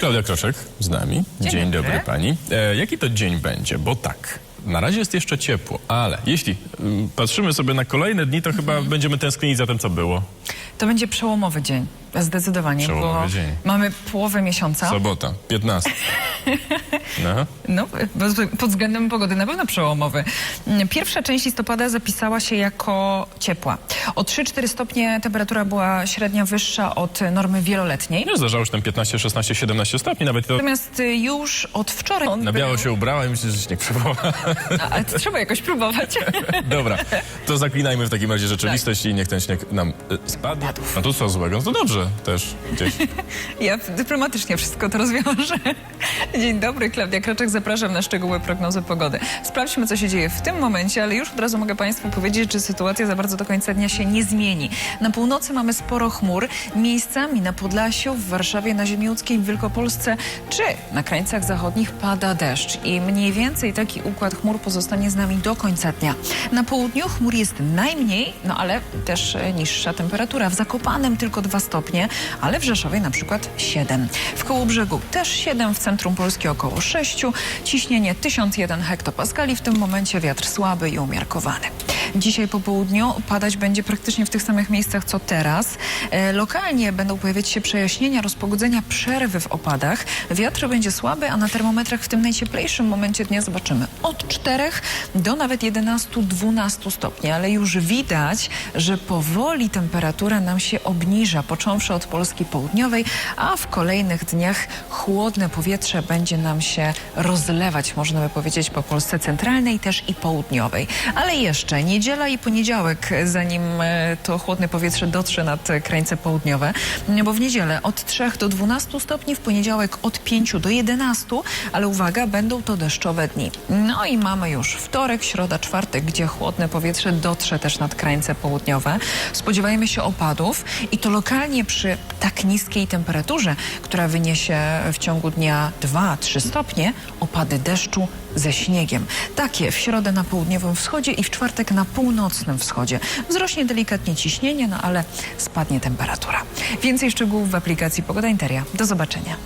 Klaudia Kroczek z nami. Dzień dobry. dobry. pani. E, jaki to dzień będzie? Bo tak, na razie jest jeszcze ciepło, ale jeśli mm, patrzymy sobie na kolejne dni, to Mhm. chyba będziemy tęsknić za tym, co było. To będzie przełomowy dzień, zdecydowanie, Przełomowy bo dzień. mamy połowę miesiąca. Sobota, 15. No. No, pod- względem pogody na pewno przełomowy. Pierwsza część listopada zapisała się jako ciepła. O 3-4 stopnie temperatura była średnia wyższa od normy wieloletniej. Nie zdarzało się tam 15, 16, 17 stopni, nawet to Natomiast y, już od wczoraj... on na biało był- się ubrała i myślę, że śnieg przywoła. A, Ale to trzeba jakoś próbować. Dobra, to zaklinajmy w takim razie rzeczywistość Tak. i niech ten śnieg nam y, spadnie. No to co złego? No to dobrze też gdzieś. Ja dyplomatycznie wszystko to rozwiążę. Dzień dobry, Klaudia Kroczek, zapraszam na szczegóły prognozy pogody. Sprawdźmy, co się dzieje w tym momencie, ale już od razu mogę Państwu powiedzieć, że sytuacja za bardzo do końca dnia się nie zmieni. Na północy mamy sporo chmur, miejscami na Podlasiu, w Warszawie, na Ziemi Łódzkiej, w Wielkopolsce czy na krańcach zachodnich pada deszcz i mniej więcej taki układ chmur pozostanie z nami do końca dnia. Na południu chmur jest najmniej, no ale też e, niższa temperatura. W Zakopanem tylko 2 stopnie, ale w Rzeszowie na przykład 7. W Kołobrzegu też 7, w centrum Polski około 6. Ciśnienie 1001 hektopaskali, w tym momencie wiatr słaby i umiarkowany. Dzisiaj po południu padać będzie praktycznie w tych samych miejscach co teraz. E, lokalnie będą pojawiać się przejaśnienia, rozpogodzenia, przerwy w opadach. Wiatr będzie słaby, a na termometrach w tym najcieplejszym momencie dnia zobaczymy od 4 do nawet 11-12 stopni, ale już widać, że powoli temperatura nam się obniża, począwszy od Polski Południowej, a w kolejnych dniach chłodne powietrze będzie nam się rozlewać, można by powiedzieć, po Polsce centralnej też i południowej. Ale jeszcze niedziela i poniedziałek, zanim e, to chłodne powietrze dotrze nad e, krańce południowe, bo w niedzielę od 3 do 12 stopni, w poniedziałek od 5 do 11, ale uwaga, będą to deszczowe dni. No i mamy już wtorek, środa, czwartek, gdzie chłodne powietrze dotrze też nad krańce południowe. Spodziewajmy się opadów i to lokalnie przy tak niskiej temperaturze, która wyniesie w ciągu dnia 2-3 stopnie, opady deszczu ze śniegiem. Takie w środę na południowym wschodzie i w czwartek na północnym wschodzie. Wzrośnie delikatnie ciśnienie, no ale spadnie temperatura. Więcej szczegółów w aplikacji Pogoda Interia. Do zobaczenia.